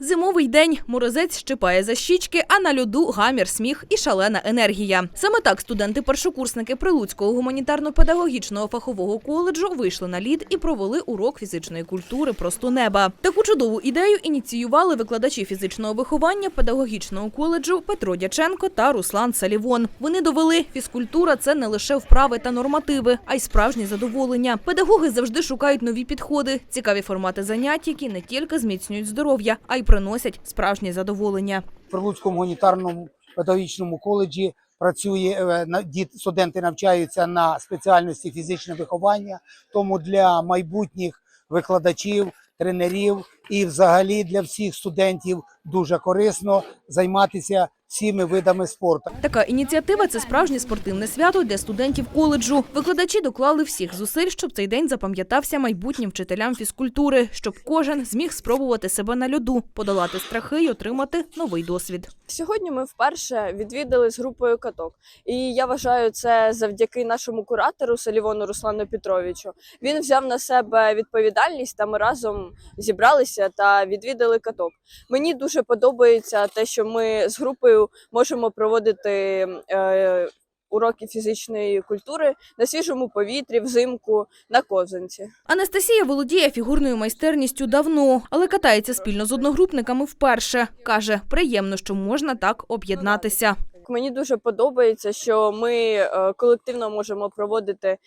Зимовий день морозець щипає за щічки, а на льоду гамір, сміх і шалена енергія. Саме так студенти-першокурсники Прилуцького гуманітарно-педагогічного фахового коледжу вийшли на лід і провели урок фізичної культури просто неба. Таку чудову ідею ініціювали викладачі фізичного виховання педагогічного коледжу Петро Дяченко та Руслан Салівон. Вони довели, фізкультура це не лише вправи та нормативи, а й справжнє задоволення. Педагоги завжди шукають нові підходи, цікаві формати занять, які не тільки зміцнюють здоров'я, а й приносять справжнє задоволення. в Прилуцькому гуманітарному педагогічному коледжі працює е, на- студенти навчаються на спеціальності фізичне виховання. Тому для майбутніх викладачів, тренерів і взагалі для всіх студентів дуже корисно займатися всіми видами спорту. Така ініціатива це справжнє спортивне свято для студентів коледжу. Викладачі доклали всіх зусиль, щоб цей день запам'ятався майбутнім вчителям фізкультури, щоб кожен зміг спробувати себе на льоду, подолати страхи й отримати новий досвід. Сьогодні ми вперше відвідали з групою каток, і я вважаю це завдяки нашому куратору Салівону Руслану Петровичу. Він взяв на себе відповідальність, та ми разом зібралися та відвідали каток. Мені дуже подобається те, що ми з групою можемо проводити. Е, Уроки фізичної культури на свіжому повітрі, взимку, на ковзанці. Анастасія володіє фігурною майстерністю давно, але катається спільно з одногрупниками вперше. Каже, приємно, що можна так об'єднатися. Мені дуже подобається, що ми е, колективно можемо проводити е,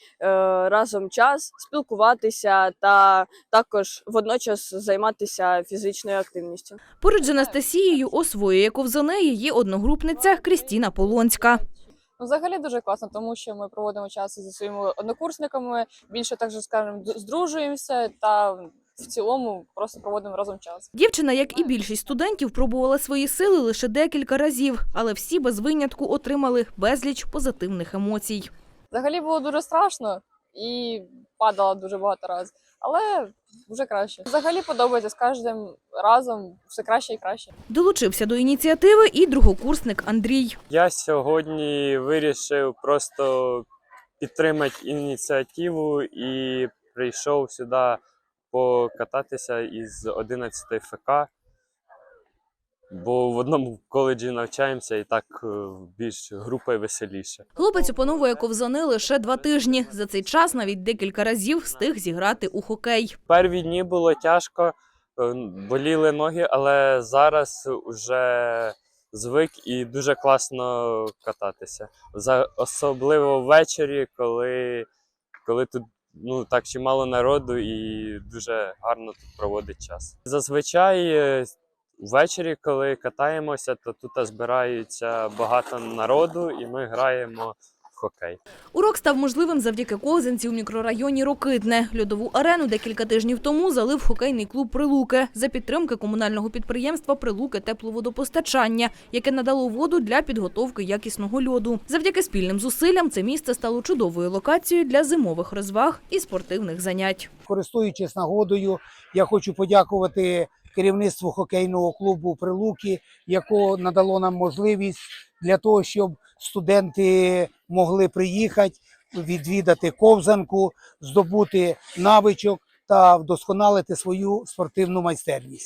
разом час, спілкуватися та також водночас займатися фізичною активністю. Поруч з Анастасією освоює ковзани її одногрупниця Крістіна Полонська. Ну, взагалі дуже класно, тому що ми проводимо час зі своїми однокурсниками, більше так же скажемо, здружуємося та в цілому просто проводимо разом час. Дівчина, як і більшість студентів, пробувала свої сили лише декілька разів, але всі без винятку отримали безліч позитивних емоцій. Взагалі було дуже страшно і падала дуже багато разів, але вже краще. Взагалі подобається з кожним разом все краще і краще. Долучився до ініціативи і другокурсник Андрій. Я сьогодні вирішив просто підтримати ініціативу і прийшов сюди покататися із 11 ФК, бо в одному коледжі навчаємося і так е, більш групою веселіше. Хлопець опановує ковзани лише два тижні. За цей час навіть декілька разів встиг зіграти у хокей. Перві дні було тяжко, е, боліли ноги, але зараз вже звик і дуже класно кататися. За, особливо ввечері, коли, коли тут ну, так чимало народу і дуже гарно тут проводить час. Зазвичай е, ввечері, коли катаємося, то тут збирається багато народу, і ми граємо хокей. Урок став можливим завдяки ковзанці у мікрорайоні Рокитне. Льодову арену декілька тижнів тому залив хокейний клуб Прилуки за підтримки комунального підприємства Прилуки тепловодопостачання, яке надало воду для підготовки якісного льоду. Завдяки спільним зусиллям це місце стало чудовою локацією для зимових розваг і спортивних занять. Користуючись нагодою, я хочу подякувати керівництву хокейного клубу Прилуки, яке надало нам можливість для того, щоб студенти могли приїхати, відвідати ковзанку, здобути навичок та вдосконалити свою спортивну майстерність.